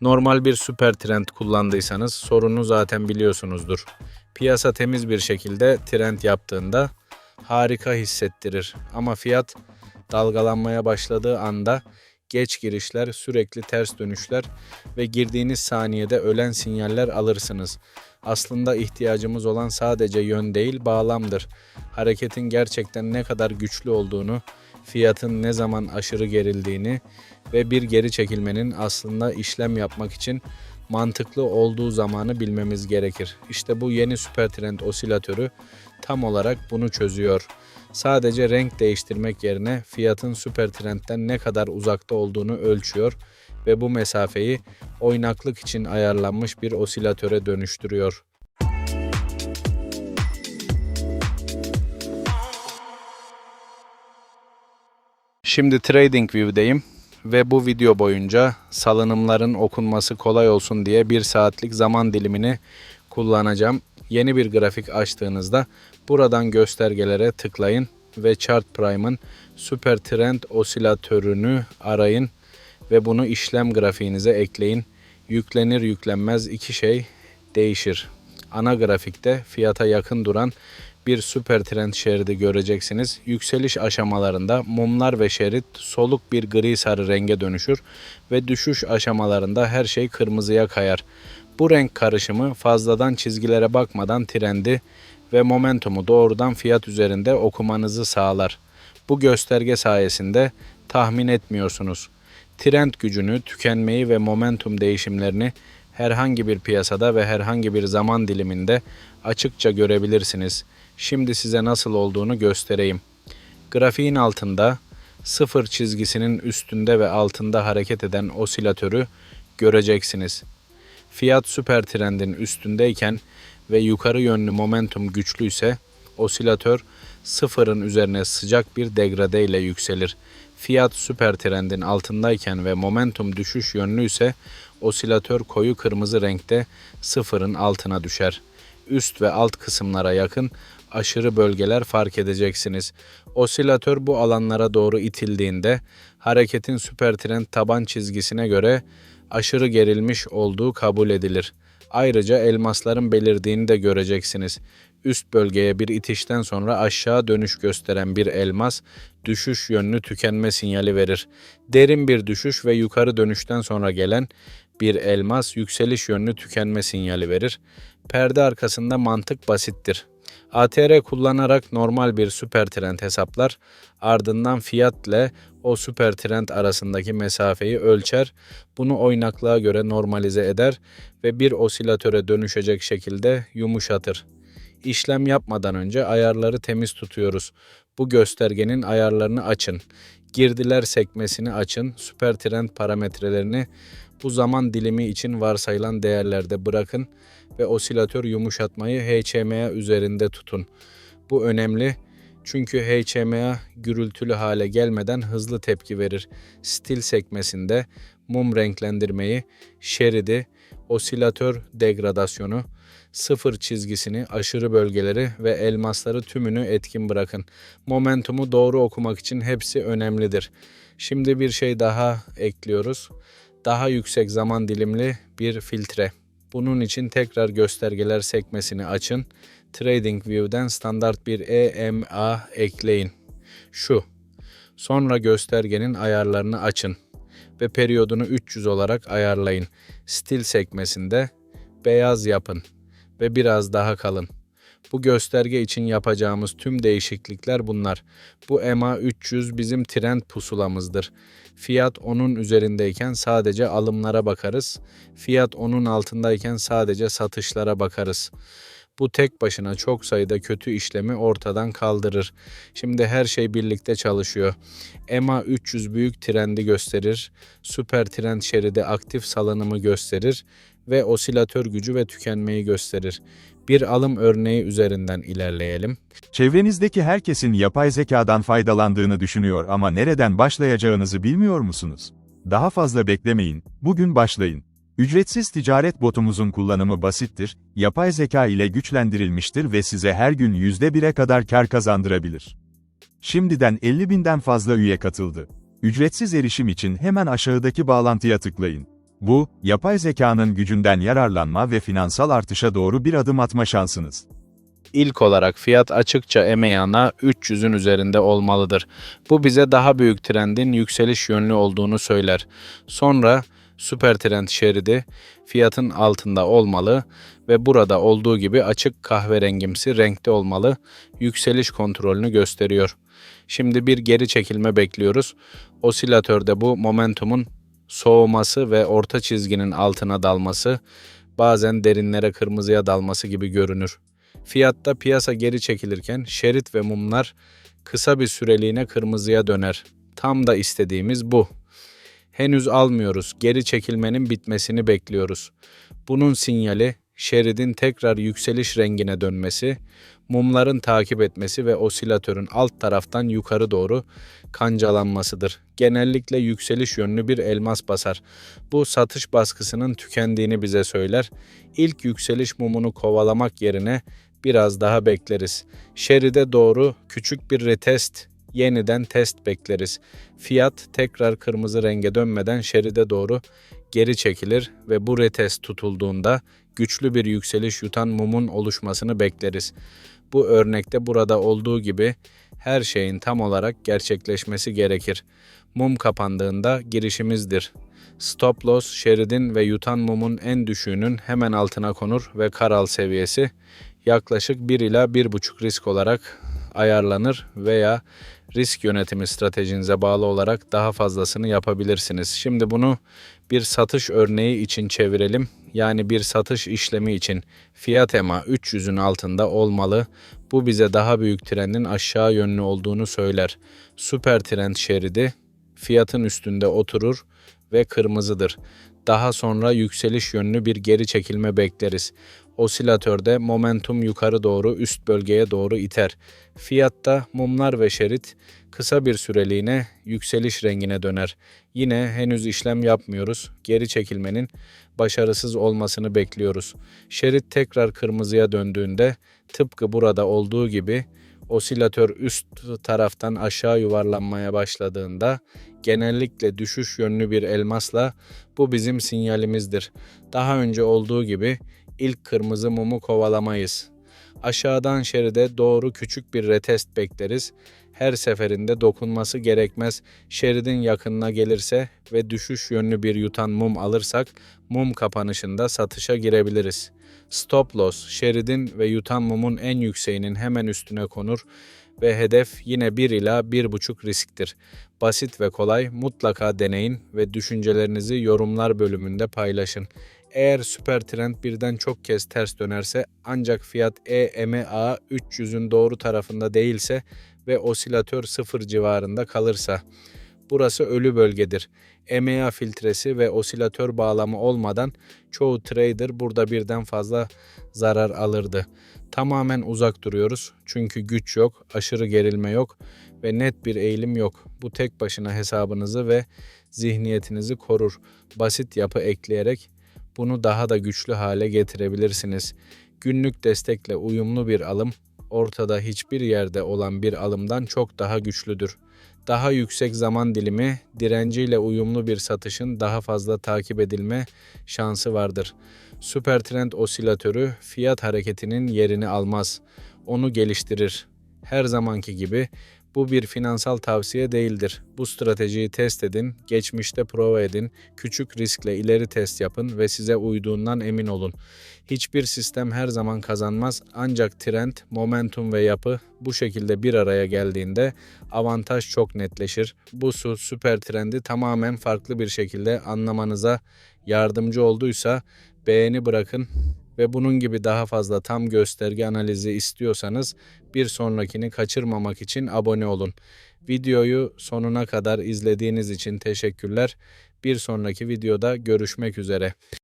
Normal bir süper trend kullandıysanız sorunu zaten biliyorsunuzdur. Piyasa temiz bir şekilde trend yaptığında harika hissettirir. Ama fiyat dalgalanmaya başladığı anda geç girişler, sürekli ters dönüşler ve girdiğiniz saniyede ölen sinyaller alırsınız. Aslında ihtiyacımız olan sadece yön değil, bağlamdır. Hareketin gerçekten ne kadar güçlü olduğunu, fiyatın ne zaman aşırı gerildiğini ve bir geri çekilmenin aslında işlem yapmak için mantıklı olduğu zamanı bilmemiz gerekir. İşte bu yeni süper trend osilatörü tam olarak bunu çözüyor. Sadece renk değiştirmek yerine fiyatın süper trendten ne kadar uzakta olduğunu ölçüyor ve bu mesafeyi oynaklık için ayarlanmış bir osilatöre dönüştürüyor. Şimdi TradingView'deyim ve bu video boyunca salınımların okunması kolay olsun diye bir saatlik zaman dilimini kullanacağım. Yeni bir grafik açtığınızda buradan göstergelere tıklayın ve Chart Prime'ın Super Trend osilatörünü arayın ve bunu işlem grafiğinize ekleyin. Yüklenir yüklenmez iki şey değişir. Ana grafikte fiyata yakın duran bir süper trend şeridi göreceksiniz. Yükseliş aşamalarında mumlar ve şerit soluk bir gri sarı renge dönüşür ve düşüş aşamalarında her şey kırmızıya kayar. Bu renk karışımı fazladan çizgilere bakmadan trendi ve momentumu doğrudan fiyat üzerinde okumanızı sağlar. Bu gösterge sayesinde tahmin etmiyorsunuz. Trend gücünü, tükenmeyi ve momentum değişimlerini herhangi bir piyasada ve herhangi bir zaman diliminde açıkça görebilirsiniz. Şimdi size nasıl olduğunu göstereyim. Grafiğin altında sıfır çizgisinin üstünde ve altında hareket eden osilatörü göreceksiniz. Fiyat süper trendin üstündeyken ve yukarı yönlü momentum güçlüyse osilatör sıfırın üzerine sıcak bir degrade ile yükselir. Fiyat süper trendin altındayken ve momentum düşüş yönlüyse osilatör koyu kırmızı renkte sıfırın altına düşer. Üst ve alt kısımlara yakın aşırı bölgeler fark edeceksiniz. Osilatör bu alanlara doğru itildiğinde hareketin süper trend taban çizgisine göre aşırı gerilmiş olduğu kabul edilir. Ayrıca elmasların belirdiğini de göreceksiniz. Üst bölgeye bir itişten sonra aşağı dönüş gösteren bir elmas düşüş yönlü tükenme sinyali verir. Derin bir düşüş ve yukarı dönüşten sonra gelen bir elmas yükseliş yönlü tükenme sinyali verir. Perde arkasında mantık basittir. ATR kullanarak normal bir süper trend hesaplar, ardından fiyatla o süper trend arasındaki mesafeyi ölçer, bunu oynaklığa göre normalize eder ve bir osilatöre dönüşecek şekilde yumuşatır. İşlem yapmadan önce ayarları temiz tutuyoruz. Bu göstergenin ayarlarını açın. Girdiler sekmesini açın. Süper trend parametrelerini bu zaman dilimi için varsayılan değerlerde bırakın ve osilatör yumuşatmayı HCMA üzerinde tutun. Bu önemli çünkü HCMA gürültülü hale gelmeden hızlı tepki verir. Stil sekmesinde mum renklendirmeyi, şeridi, osilatör degradasyonu, sıfır çizgisini, aşırı bölgeleri ve elmasları tümünü etkin bırakın. Momentumu doğru okumak için hepsi önemlidir. Şimdi bir şey daha ekliyoruz. Daha yüksek zaman dilimli bir filtre. Bunun için tekrar göstergeler sekmesini açın. TradingView'den standart bir EMA ekleyin. Şu. Sonra göstergenin ayarlarını açın ve periyodunu 300 olarak ayarlayın. Stil sekmesinde beyaz yapın ve biraz daha kalın. Bu gösterge için yapacağımız tüm değişiklikler bunlar. Bu EMA 300 bizim trend pusulamızdır. Fiyat onun üzerindeyken sadece alımlara bakarız. Fiyat onun altındayken sadece satışlara bakarız. Bu tek başına çok sayıda kötü işlemi ortadan kaldırır. Şimdi her şey birlikte çalışıyor. EMA 300 büyük trendi gösterir. Süper trend şeridi aktif salınımı gösterir ve osilatör gücü ve tükenmeyi gösterir. Bir alım örneği üzerinden ilerleyelim. Çevrenizdeki herkesin yapay zekadan faydalandığını düşünüyor ama nereden başlayacağınızı bilmiyor musunuz? Daha fazla beklemeyin, bugün başlayın. Ücretsiz ticaret botumuzun kullanımı basittir, yapay zeka ile güçlendirilmiştir ve size her gün %1'e kadar kar kazandırabilir. Şimdiden 50 binden fazla üye katıldı. Ücretsiz erişim için hemen aşağıdaki bağlantıya tıklayın. Bu, yapay zekanın gücünden yararlanma ve finansal artışa doğru bir adım atma şansınız. İlk olarak fiyat açıkça EMEA'na 300'ün üzerinde olmalıdır. Bu bize daha büyük trendin yükseliş yönlü olduğunu söyler. Sonra süper trend şeridi fiyatın altında olmalı ve burada olduğu gibi açık kahverengimsi renkte olmalı. Yükseliş kontrolünü gösteriyor. Şimdi bir geri çekilme bekliyoruz. Osilatörde bu momentumun soğuması ve orta çizginin altına dalması, bazen derinlere kırmızıya dalması gibi görünür. Fiyatta piyasa geri çekilirken şerit ve mumlar kısa bir süreliğine kırmızıya döner. Tam da istediğimiz bu. Henüz almıyoruz. Geri çekilmenin bitmesini bekliyoruz. Bunun sinyali şeridin tekrar yükseliş rengine dönmesi, mumların takip etmesi ve osilatörün alt taraftan yukarı doğru kancalanmasıdır. Genellikle yükseliş yönlü bir elmas basar. Bu satış baskısının tükendiğini bize söyler. İlk yükseliş mumunu kovalamak yerine biraz daha bekleriz. Şeride doğru küçük bir retest, yeniden test bekleriz. Fiyat tekrar kırmızı renge dönmeden şeride doğru geri çekilir ve bu retest tutulduğunda güçlü bir yükseliş yutan mumun oluşmasını bekleriz. Bu örnekte burada olduğu gibi her şeyin tam olarak gerçekleşmesi gerekir. Mum kapandığında girişimizdir. Stop loss şeridin ve yutan mumun en düşüğünün hemen altına konur ve karal seviyesi yaklaşık 1 ila 1,5 risk olarak ayarlanır veya risk yönetimi stratejinize bağlı olarak daha fazlasını yapabilirsiniz. Şimdi bunu bir satış örneği için çevirelim. Yani bir satış işlemi için fiyat EMA 300'ün altında olmalı. Bu bize daha büyük trendin aşağı yönlü olduğunu söyler. Süper trend şeridi fiyatın üstünde oturur ve kırmızıdır. Daha sonra yükseliş yönlü bir geri çekilme bekleriz. Osilatörde momentum yukarı doğru üst bölgeye doğru iter. Fiyatta mumlar ve şerit kısa bir süreliğine yükseliş rengine döner. Yine henüz işlem yapmıyoruz. Geri çekilmenin başarısız olmasını bekliyoruz. Şerit tekrar kırmızıya döndüğünde tıpkı burada olduğu gibi osilatör üst taraftan aşağı yuvarlanmaya başladığında genellikle düşüş yönlü bir elmasla bu bizim sinyalimizdir. Daha önce olduğu gibi ilk kırmızı mumu kovalamayız. Aşağıdan şeride doğru küçük bir retest bekleriz. Her seferinde dokunması gerekmez. Şeridin yakınına gelirse ve düşüş yönlü bir yutan mum alırsak mum kapanışında satışa girebiliriz. Stop loss şeridin ve yutan mumun en yükseğinin hemen üstüne konur ve hedef yine 1 ila 1,5 risktir. Basit ve kolay mutlaka deneyin ve düşüncelerinizi yorumlar bölümünde paylaşın. Eğer süper trend birden çok kez ters dönerse ancak fiyat EMA 300'ün doğru tarafında değilse ve osilatör 0 civarında kalırsa Burası ölü bölgedir. EMEA filtresi ve osilatör bağlamı olmadan çoğu trader burada birden fazla zarar alırdı. Tamamen uzak duruyoruz çünkü güç yok, aşırı gerilme yok ve net bir eğilim yok. Bu tek başına hesabınızı ve zihniyetinizi korur. Basit yapı ekleyerek bunu daha da güçlü hale getirebilirsiniz. Günlük destekle uyumlu bir alım ortada hiçbir yerde olan bir alımdan çok daha güçlüdür. Daha yüksek zaman dilimi, direnciyle uyumlu bir satışın daha fazla takip edilme şansı vardır. Süper trend osilatörü fiyat hareketinin yerini almaz. Onu geliştirir. Her zamanki gibi bu bir finansal tavsiye değildir. Bu stratejiyi test edin, geçmişte prova edin, küçük riskle ileri test yapın ve size uyduğundan emin olun. Hiçbir sistem her zaman kazanmaz ancak trend, momentum ve yapı bu şekilde bir araya geldiğinde avantaj çok netleşir. Bu su süper trendi tamamen farklı bir şekilde anlamanıza yardımcı olduysa beğeni bırakın ve bunun gibi daha fazla tam gösterge analizi istiyorsanız bir sonrakini kaçırmamak için abone olun. Videoyu sonuna kadar izlediğiniz için teşekkürler. Bir sonraki videoda görüşmek üzere.